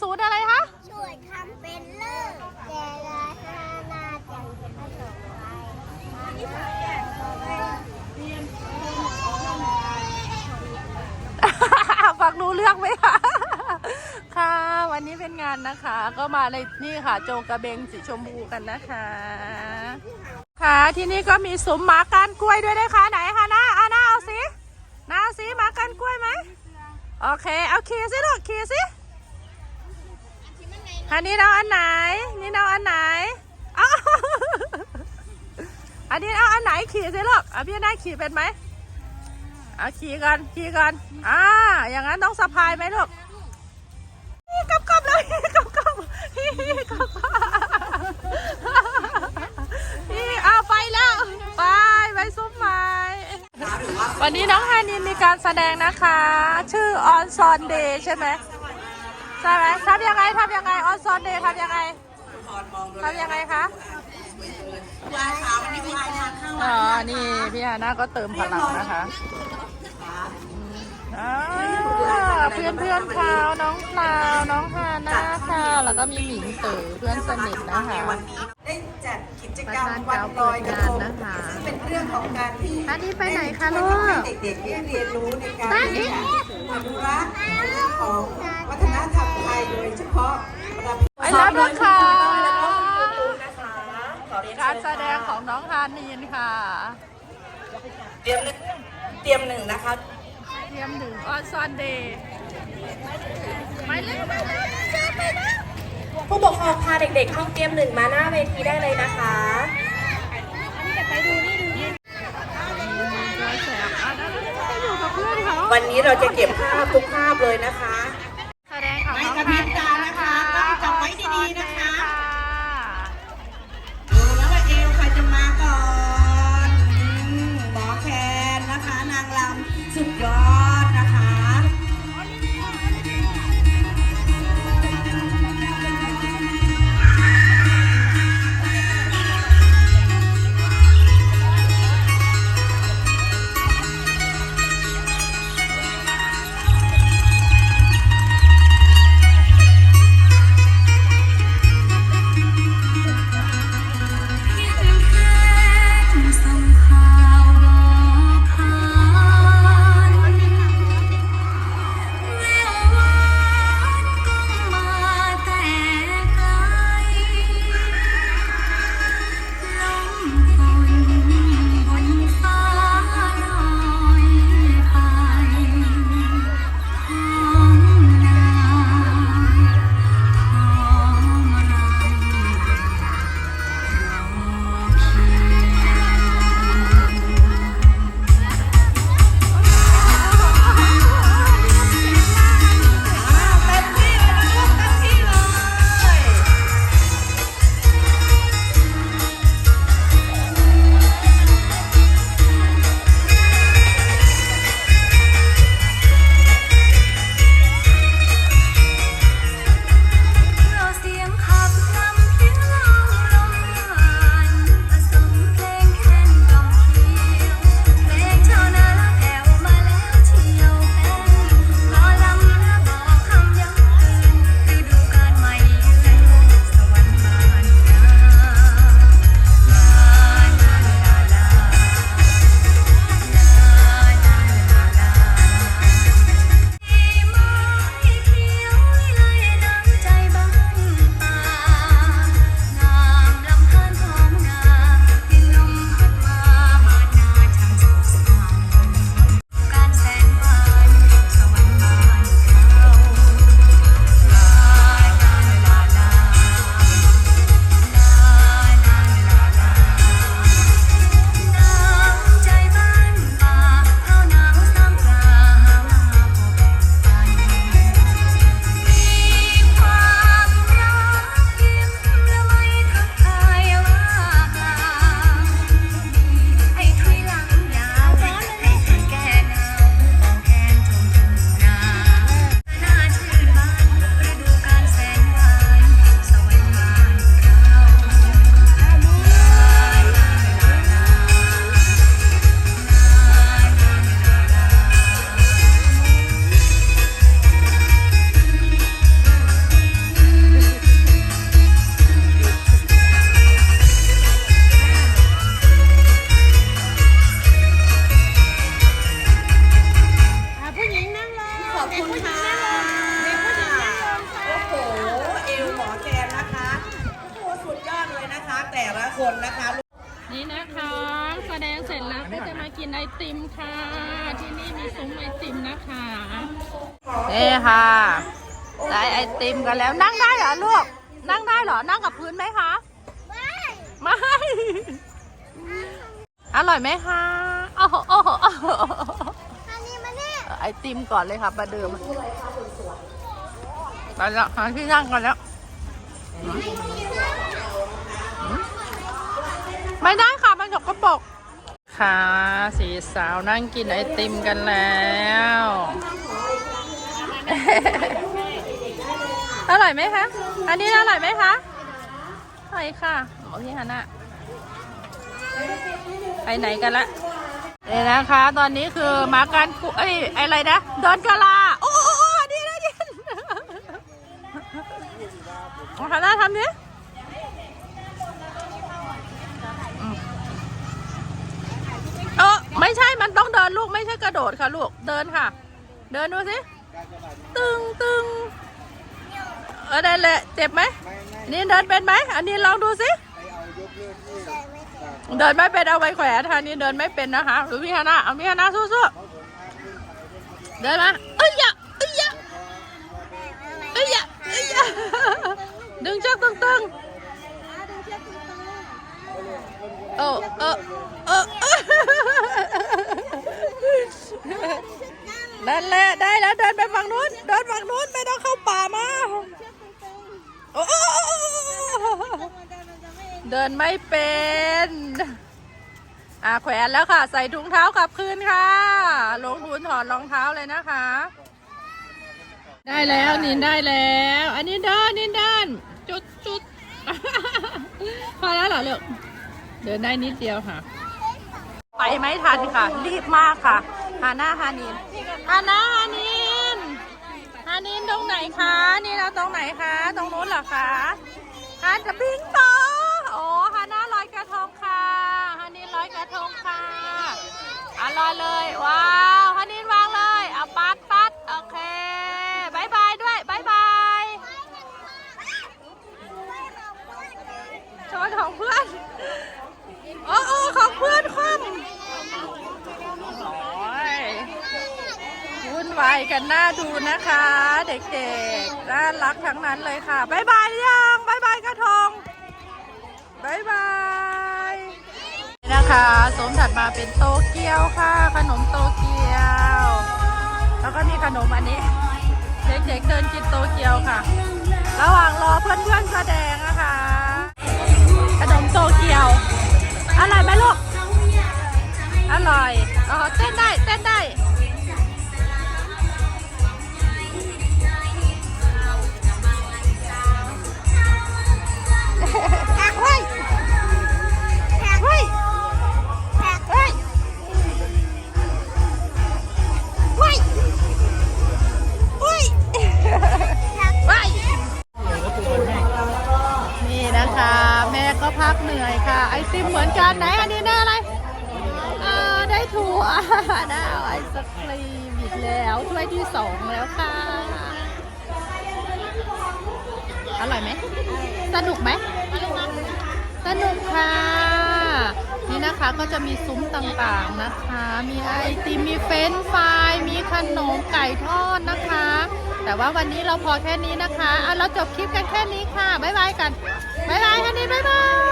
ศูนย์อะไรคะช่วยทำเป็นเลิกแกลาหานาจังผสมไว้ที่สามแก่เรียนฟังรู้เรื่องไหมคะค่ะวันนี้เป็นงานนะคะ ก็มาในนี่ค่ะ โจกระเบงสีชมพูกันนะคะ ค่ะที่นี่ก็มีซุ้มหมาก้านกล้วยด้วยนะคะไหนคะหน้าอาหน้าเอาสิหน้าเอาสิหมาก้านกล้วยไหมโอเคเอาขี่สิลูกขี่สิ อันนี้เราอันไหน นี่เราอันไหนเอาอันนี้เอาอันไหนขี่สิลูกอะพี่นาขี่เป็นไหมเอาขี่กันขี่กันอ่าอย่างนั้นต้องสะพายไหมลูกกบกบเลยกบกบกบกบนี่เอาไปแล้วไปไปซุ้มไม้วันนี้น้องฮานินมีการแสดงนะคะ ชื่อออนซอนเดย์ใช่ไหม ใช่ไหมทำยังไงทำยังไงออนซอนเดย์ทำยังไงทำยังไงคะอ๋อนี่พี่ฮาน่าก็เติมพลังนะคะอ่าเพื่อนเพื่อนๆเขาน้องพลาวน้องฮาน่าค่ะแล้วก็มีหมิงเต๋อเพื่อนสนิทนะคะได้ จัดกิจกรรมวันลอยกระทงนะคะซึ่งเป็นเรื่องของการที่อันนี้ไปไหนคะลูกให้เด็กๆได้เรียนรู้ในการที่จะอนุรักษ์เรื่องของวัฒนธรรมไทยโดยเฉพาะประเพณีไอ้รับนะคะนะคะขอเรียนการเชิญแสดงของน้องฮานีนค่ะ เตรียมเตรียมหนึ่งนะคะเทียมหนึ่งออนซอนเดย์ไปเลยไปเลยเจอไปนะ ผู้ปกครองพาเด็กๆห้องเตรียมหนึ่งมาหน้าเวทีได้เลยนะคะวันนี้เราจะเก็บภาพทุกภาพเลยนะคะ ขอบคุณค่ะกผู้หญิงนั่โอ้โห เอวหมอแกนนะคะ โอ้โห สุดยอดเลยนะคะ แต่ละคนนะคะ นี่นะคะ แสดงเสร็จแล้วก็จะมากินไอติมค่ะ ที่นี่มีซุ้มไอติมนะคะนี่ค่ะได้ไอติมกันแล้วนั่งได้เหรอลูก นั่งได้เหรอ นั่งกับพื้นไหมคะ ไม่ ไม่ อร่อยไหมคะ โอ้โหโอ้โห ไอติมก่อนเลยค่ะประเดิมไปแล้วหาที่นั่งกันแล้ว ไม่ได้ค่ะ มันสกปรกค่ะสีสาวนั่งกินไอติมกันแล้วอร่อยไหมคะ อันนี้อร่อยไหมคะอร่อยค่ะโอเคฮะนะไปไหนกันละเนี่นะคะ ตอนนี้คือมาการกุเอ้ยอะไรนะเดินกะลาโอ้โอ้ดีนะดีเอาฮาน่าทำดิเออไม่ใช่มันต้องเดินลูกไม่ใช่กระโดดค่ะลูกเดินค่ะ เดินดูสิตึงตึงเออได้แหละเจ็บไหมนี่เดินเป็นไหมอันนี้ลองดูสิ เดินไม่เป็นเอาไว้แขวนค่ะนี่เดินไม่เป็นนะคะดูพี่ฮานาเอาพี่ฮานาสู้ๆเดินมาเอ้ยย่าเอ้ยย่าเอ้ยย่าเอ้ยย่าดึงเชือกตึงๆเออเออเออเออนั่นแหละได้แล้วเดินไปฝั่งนู้นเดินฝั่งนู้นไม่ต้องเข้าโอ้โอ้ เดินไม่เป็น อ่าแขวนแล้วค่ะ ใส่ถุงเท้ากลับคืนค่ะ ลงทุนถอดรองเท้าเลยนะคะ ได้แล้วนินได้แล้ว อันนี้เดินนินเดินจุดจุดพอแล้วเหรอลูกเดินได้นิดเดียวค่ะ ไปไม่ทันค่ะ รีบมากค่ะฮาน่าฮานินฮาน่าฮานินฮานินตรงไหนคะ นี่เราตรงไหนคะ ตรงนู้นเหรอคะฮานจะบิงต่อโอ้ฮาน่าลอยกระทงค่ะ ฮานินลอยกระทงค่ะอะลอยเลย ว้าว ฮานินวางเลย เอาปัดปัดโอเคบายบายด้วยบายบายโชว์ของเพื่อน โอ้โอ้ของเพื่อนคว่ำโอ้ย วุ่นวายกันน่าดูนะคะ เด็กๆน่ารักทั้งนั้นเลยค่ะบายบายยังบายบายกระทงบายบายนี่นะคะสมถัดมาเป็นโตเกียวค่ะ ขนมโตเกียว แล้วก็มีขนมอันนี้ เด็กๆเดินกินโตเกียวค่ะ ระหว่างรอเพื่อนๆแสดงนะคะ ขนมโตเกียวอร่อยไหมลูกอร่อยอ๋อเต้นได้เต้นได้ นี่ะแม่ก็พักเหนื่อยค่ะ ไอติมเหมือนกันไหนอันนี้ได้อะไรเออได้ถั่วได้ไอศครีมอีกแล้วถ้วยที่สองแล้วค่ะ อร่อยไหมสนุกไหมสนุกค่ะ นี่นะคะก็จะมีซุ้มต่างๆนะคะ มีไอติมมีเฟรนฟรายมีขนมไก่ทอดนะคะ แต่ว่าวันนี้เราพอแค่นี้นะคะเอาเราจบคลิปกันแค่นี้ค่ะ บ๊ายบายกัน บายบายกันดีบายบาย